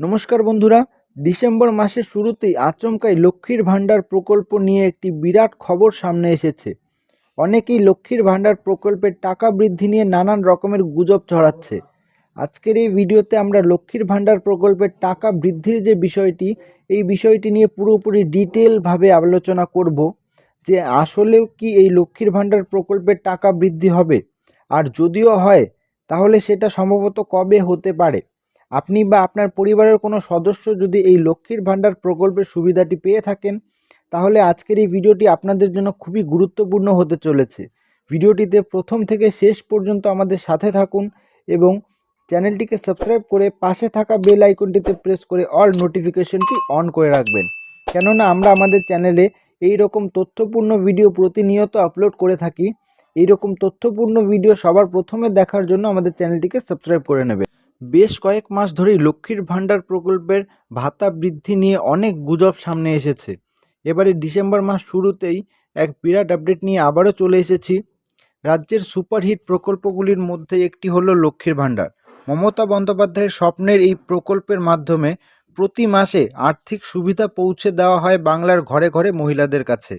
নমস্কার বন্ধুরা, ডিসেম্বর মাসের শুরুতেই আচমকাই লক্ষ্মীর ভাণ্ডার প্রকল্প নিয়ে একটি বিরাট খবর সামনে এসেছে। অনেকেই লক্ষ্মীর ভাণ্ডার প্রকল্পের টাকা বৃদ্ধি নিয়ে নানান রকমের গুজব ছড়াচ্ছে। আজকের এই ভিডিওতে আমরা লক্ষ্মীর ভাণ্ডার প্রকল্পের টাকা বৃদ্ধির যে বিষয়টি, এই বিষয়টি নিয়ে পুরোপুরি ডিটেলভাবে আলোচনা করব, যে আসলেও কি এই লক্ষ্মীর ভাণ্ডার প্রকল্পের টাকা বৃদ্ধি হবে? আর যদিও হয়, তাহলে সেটা সম্ভবত কবে হতে পারে? আপনি বা আপনার পরিবারের কোনো সদস্য যদি এই লক্ষ্মীর ভাণ্ডার প্রকল্পের সুবিধাটি পেয়ে থাকেন, তাহলে আজকের এই ভিডিওটি আপনাদের জন্য খুবই গুরুত্বপূর্ণ হতে চলেছে। ভিডিওটিতে প্রথম থেকে শেষ পর্যন্ত আমাদের সাথে থাকুন এবং চ্যানেলটিকে সাবস্ক্রাইব করে পাশে থাকা বেল আইকনটিতে প্রেস করে অল নোটিফিকেশনটি অন করে রাখবেন। কেননা আমরা আমাদের চ্যানেলে এই রকম তথ্যপূর্ণ ভিডিও প্রতিনিয়ত আপলোড করে থাকি। এই রকম তথ্যপূর্ণ ভিডিও সবার প্রথমে দেখার জন্য আমাদের চ্যানেলটিকে সাবস্ক্রাইব করে নেবে বেশ কয়েক মাস ধরেই লক্ষ্মীর ভাণ্ডার প্রকল্পের ভাতা বৃদ্ধি নিয়ে অনেক গুজব সামনে এসেছে। এবারে ডিসেম্বর মাস শুরুতেই এক বিরাট আপডেট নিয়ে আবারও চলে এসেছি। রাজ্যের সুপারহিট প্রকল্পগুলির মধ্যে একটি হলো লক্ষ্মীর ভাণ্ডার। মমতা বন্দ্যোপাধ্যায়ের স্বপ্নের এই প্রকল্পের মাধ্যমে প্রতি মাসে আর্থিক সুবিধা পৌঁছে দেওয়া হয় বাংলার ঘরে ঘরে মহিলাদের কাছে।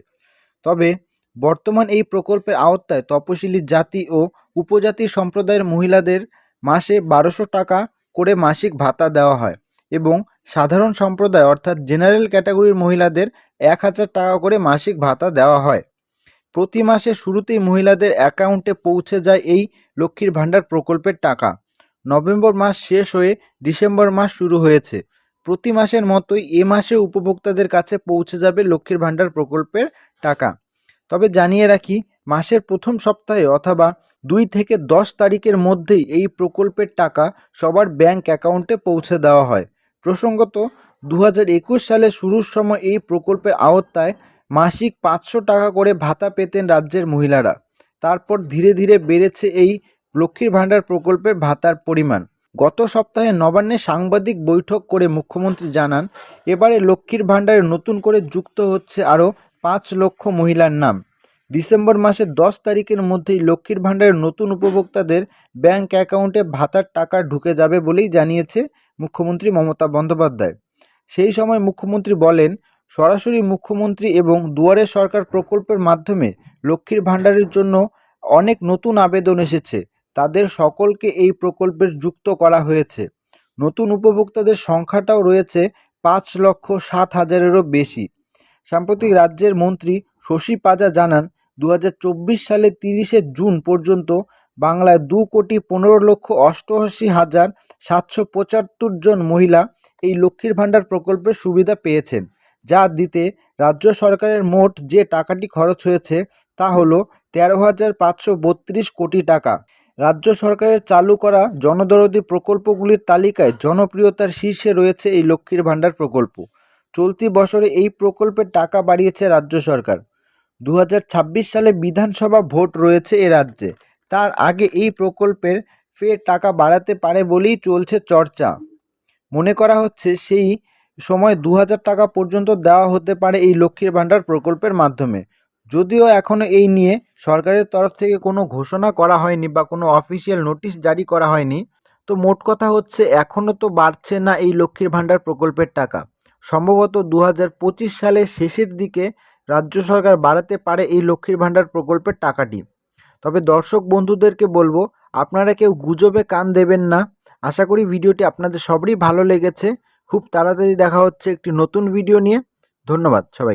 তবে বর্তমান এই প্রকল্পের আওতায় তপশিলি জাতি ও উপজাতি সম্প্রদায়ের মহিলাদের মাসে বারোশো টাকা করে মাসিক ভাতা দেওয়া হয় এবং সাধারণ সম্প্রদায় অর্থাৎ জেনারেল ক্যাটাগরির মহিলাদের এক হাজার টাকা করে মাসিক ভাতা দেওয়া হয়। প্রতি মাসে শুরুতেই মহিলাদের অ্যাকাউন্টে পৌঁছে যায় এই লক্ষ্মীর ভাণ্ডার প্রকল্পের টাকা। নভেম্বর মাস শেষ হয়ে ডিসেম্বর মাস শুরু হয়েছে। প্রতি মাসের মতোই এ মাসে উপভোক্তাদের কাছে পৌঁছে যাবে লক্ষ্মীর ভাণ্ডার প্রকল্পের টাকা। তবে জানিয়ে রাখি, মাসের প্রথম সপ্তাহে অথবা দুই থেকে দশ তারিখের মধ্যেই এই প্রকল্পের টাকা সবার ব্যাংক অ্যাকাউন্টে পৌঁছে দেওয়া হয়। প্রসঙ্গত দু সালে শুরুর সময় এই প্রকল্পের আওতায় মাসিক পাঁচশো টাকা করে ভাতা পেতেন রাজ্যের মহিলারা। তারপর ধীরে ধীরে বেড়েছে এই লক্ষ্মীর ভাণ্ডার প্রকল্পের ভাতার পরিমাণ। গত সপ্তাহে নবান্নে সাংবাদিক বৈঠক করে মুখ্যমন্ত্রী জানান, এবারে লক্ষ্মীর ভাণ্ডারে নতুন করে যুক্ত হচ্ছে আরও পাঁচ লক্ষ মহিলার নাম। ডিসেম্বর মাসের দশ তারিখের মধ্যেই লক্ষ্মীর ভাণ্ডারের নতুন উপভোক্তাদের ব্যাংক অ্যাকাউন্টে ভাতার টাকা ঢুকে যাবে বলেই জানিয়েছে মুখ্যমন্ত্রী মমতা বন্দ্যোপাধ্যায়। সেই সময় মুখ্যমন্ত্রী বলেন, সরাসরি মুখ্যমন্ত্রী এবং দুয়ারে সরকার প্রকল্পের মাধ্যমে লক্ষ্মীর ভাণ্ডারের জন্য অনেক নতুন আবেদন এসেছে। তাদের সকলকে এই প্রকল্পের যুক্ত করা হয়েছে। নতুন উপভোক্তাদের সংখ্যাটাও রয়েছে পাঁচ লক্ষ সাত হাজারেরও বেশি। সাম্প্রতিক রাজ্যের মন্ত্রী শশী পাজা জানান দু হাজার চব্বিশ সালে তিরিশে জুন পর্যন্ত বাংলায় দু কোটি পনেরো লক্ষ অষ্টআশি হাজার সাতশো পঁচাত্তর জন মহিলা এই লক্ষ্মীর ভাণ্ডার প্রকল্পের সুবিধা পেয়েছেন। যা দিতে রাজ্য সরকারের মোট যে টাকাটি খরচ হয়েছে তা হলো তেরো হাজার পাঁচশো বত্রিশ কোটি টাকা। রাজ্য সরকারের চালু করা জনদরদি প্রকল্পগুলির তালিকায় জনপ্রিয়তার শীর্ষে রয়েছে এই লক্ষ্মীর ভাণ্ডার প্রকল্প। চলতি বছরে এই প্রকল্পের টাকা বাড়িয়েছে রাজ্য সরকার। দু হাজার ছাব্বিশ সালে বিধানসভা ভোট রয়েছে এ রাজ্যে। তার আগে এই প্রকল্পের ফের টাকা বাড়াতে পারে বলেই চলছে চর্চা। মনে করা হচ্ছে সেই সময় দু হাজার টাকা পর্যন্ত দেওয়া হতে পারে এই লক্ষ্মীর ভাণ্ডার প্রকল্পের মাধ্যমে। যদিও এখনও এই নিয়ে সরকারের তরফ থেকে কোনো ঘোষণা করা হয়নি বা কোনো অফিসিয়াল নোটিশ জারি করা হয়নি, তো মোট কথা হচ্ছে এখনও তো বাড়ছে না এই লক্ষ্মীর ভাণ্ডার প্রকল্পের টাকা। সম্ভবত দু হাজার পঁচিশ সালের শেষের দিকে রাজ্য সরকার বাড়াতে পারে এই লক্ষ্মীর ভাণ্ডার প্রকল্পের টাকাটি। তবে দর্শক বন্ধুদেরকে বলব, আপনারা কেউ গুজবে কান দেবেন না। আশা করি ভিডিওটি আপনাদের সবারই ভালো লেগেছে। খুব তাড়াতাড়ি দেখা হচ্ছে একটি নতুন ভিডিও নিয়ে। ধন্যবাদ সবাই